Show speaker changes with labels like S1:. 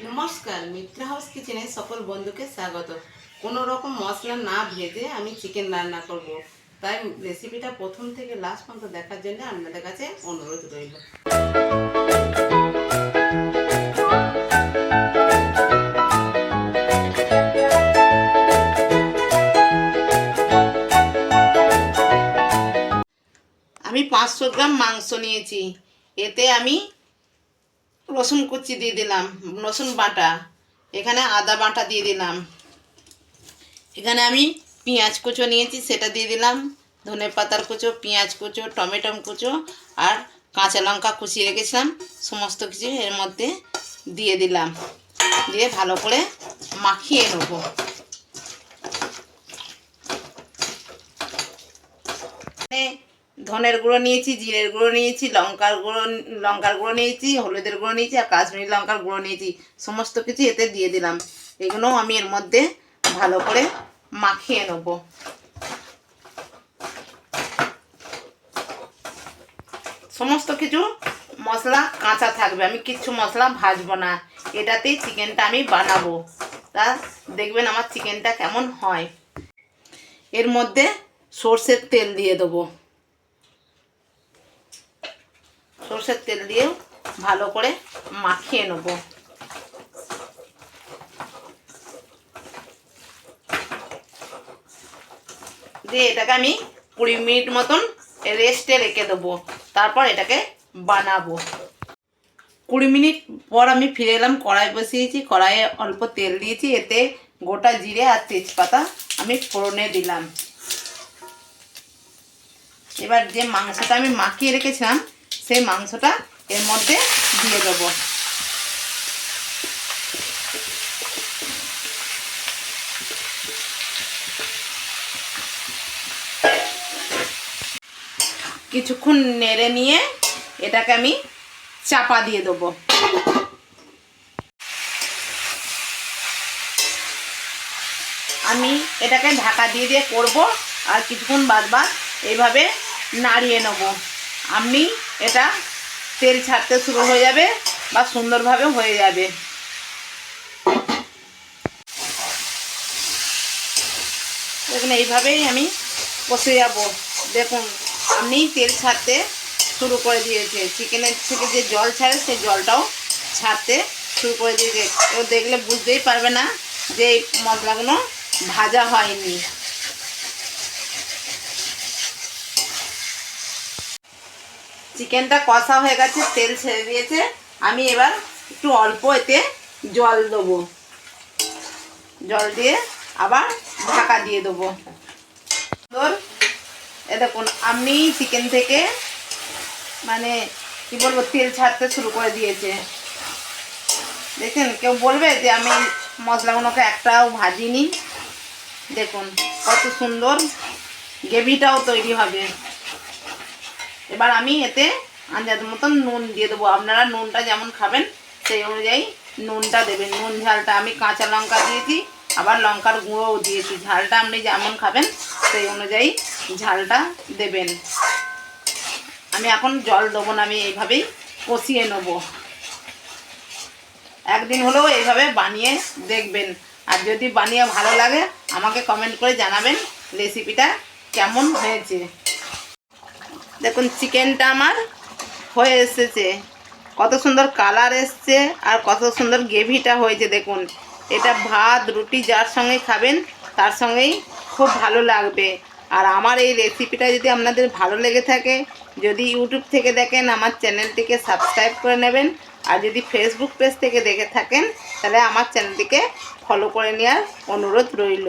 S1: নমস্কার, মিত্রা হাউস কিচেনে সকল বন্ধুকে স্বাগত। কোনো রকম মশলা না ভেজে আমি চিকেন রান্না করব। তাই রেসিপিটা প্রথম থেকে লাস্ট পর্যন্ত দেখার জন্য আপনাদের কাছে অনুরোধ রইল। আমি পাঁচশো গ্রাম মাংস নিয়েছি। এতে আমি রসুন কুচি দিয়ে দিলাম, রসুন বাটা। এখানে আদা বাটা দিয়ে দিলাম। এখানে আমি পেঁয়াজ কুচো নিয়েছি, সেটা দিয়ে দিলাম। ধনে পাতার কুচো, পেঁয়াজ কুচো টমেটো কুচো আর কাঁচা লঙ্কা কুচিয়ে রেখেছিলাম। সমস্ত কিছু এর মধ্যে দিয়ে দিলাম। দিয়ে ভালো করে মাখিয়ে নেব এখানে ধনের গুঁড়ো নিয়েছি, জিরের গুঁড়ো নিয়েছি, লঙ্কার গুঁড়ো লঙ্কার গুঁড়ো নিয়েছি, হলুদের গুঁড়ো নিয়েছি আর কাশ্মীরি লঙ্কার গুঁড়ো নিয়েছি। সমস্ত কিছু এতে দিয়ে দিলাম। এগুলো আমি এর মধ্যে ভালো করে মাখিয়ে নেব। সমস্ত কিছু মশলা কাঁচা থাকবে। আমি কিচ্ছু মশলা ভাজবো না। এটাতেই চিকেনটা আমি বানাবো। তা দেখবেন আমার চিকেনটা কেমন হয়। এর মধ্যে সর্ষের তেল দিয়ে দেবো। সর্ষের তেল দিয়েও ভালো করে মাখিয়ে নেব। দিয়ে এটাকে আমি কুড়ি মিনিট মতন রেস্টে রেখে দেবো। তারপর এটাকে বানাবো। কুড়ি মিনিট পর আমি ফিরে এলাম, কড়াই বসিয়েছি, কড়াইয়ে অল্প তেল দিয়েছি, এতে গোটা জিরে আর তেজপাতা আমি ফোড়নে দিলাম। এবার যে মাংসটা আমি মাখিয়ে রেখেছিলাম সেই মাংসটা এর মধ্যে দিয়ে দেবো। কিছুক্ষণ নেড়ে নিয়ে এটাকে আমি চাপা দিয়ে দেবো। আমি এটাকে ঢাকা দিয়ে দিয়ে করব আর কিছুক্ষণ বাদ বাদ এইভাবে নাড়িয়ে নেব। আমি এটা তেল ছাড়তে শুরু হয়ে যাবে বা সুন্দরভাবে হয়ে যাবে। দেখুন, এইভাবেই আমি কষে যাব। দেখুন, আপনি তেল ছাড়তে শুরু করে দিয়েছে। চিকেনের থেকে যে জল ছাড়ে, সেই জলটাও ছাড়তে শুরু করে দিয়েছে। এবার দেখলে বুঝতেই পারবে না যে এই মশলাগুলো ভাজা হয়নি। চিকেনটা কষা হয়ে গেছে, তেল ছেড়ে দিয়েছে। আমি এবার একটু অল্প এতে জল দেবো। জল দিয়ে আবার ঢাকা দিয়ে দেবো। সুন্দর। এ দেখুন, আমি চিকেন থেকে মানে কি বলব, তেল ছাড়তে শুরু করে দিয়েছে। দেখেন, কেউ বলবে যে আমি মশলাগুলোকে একটাও ভাজিনি। দেখুন, কত সুন্দর গ্রেভিটাও তৈরি হবে। এবার আমি এতে আন্দাজ মতন নুন দিয়ে দেবো। আপনারা নুনটা যেমন খাবেন, সেই অনুযায়ী নুনটা দেবেন। নুন ঝালটা আমি কাঁচা লঙ্কা দিয়েছি, আবার লঙ্কার গুঁড়োও দিয়েছি। ঝালটা আপনি যেমন খাবেন, সেই অনুযায়ী ঝালটা দেবেন। আমি এখন জল দেবো না, আমি এইভাবেই কষিয়ে নেব। একদিন হলেও এইভাবে বানিয়ে দেখবেন। আর যদি বানিয়ে ভালো লাগে, আমাকে কমেন্ট করে জানাবেন রেসিপিটা কেমন হয়েছে। দেখুন চিকেনটা আমার হয়ে এসেছে। কত সুন্দর কালার এসছে আর কত সুন্দর গ্রেভিটা হয়েছে, দেখুন। এটা ভাত, রুটি যার সঙ্গে খাবেন, তার সঙ্গেই খুব ভালো লাগবে। আর আমার এই রেসিপিটা যদি আপনাদের ভালো লেগে থাকে, যদি ইউটিউব থেকে দেখেন, আমার চ্যানেলটিকে সাবস্ক্রাইব করে নেবেন। আর যদি ফেসবুক পেজ থেকে দেখে থাকেন, তাহলে আমার চ্যানেলটিকে ফলো করে নেওয়ার অনুরোধ রইল।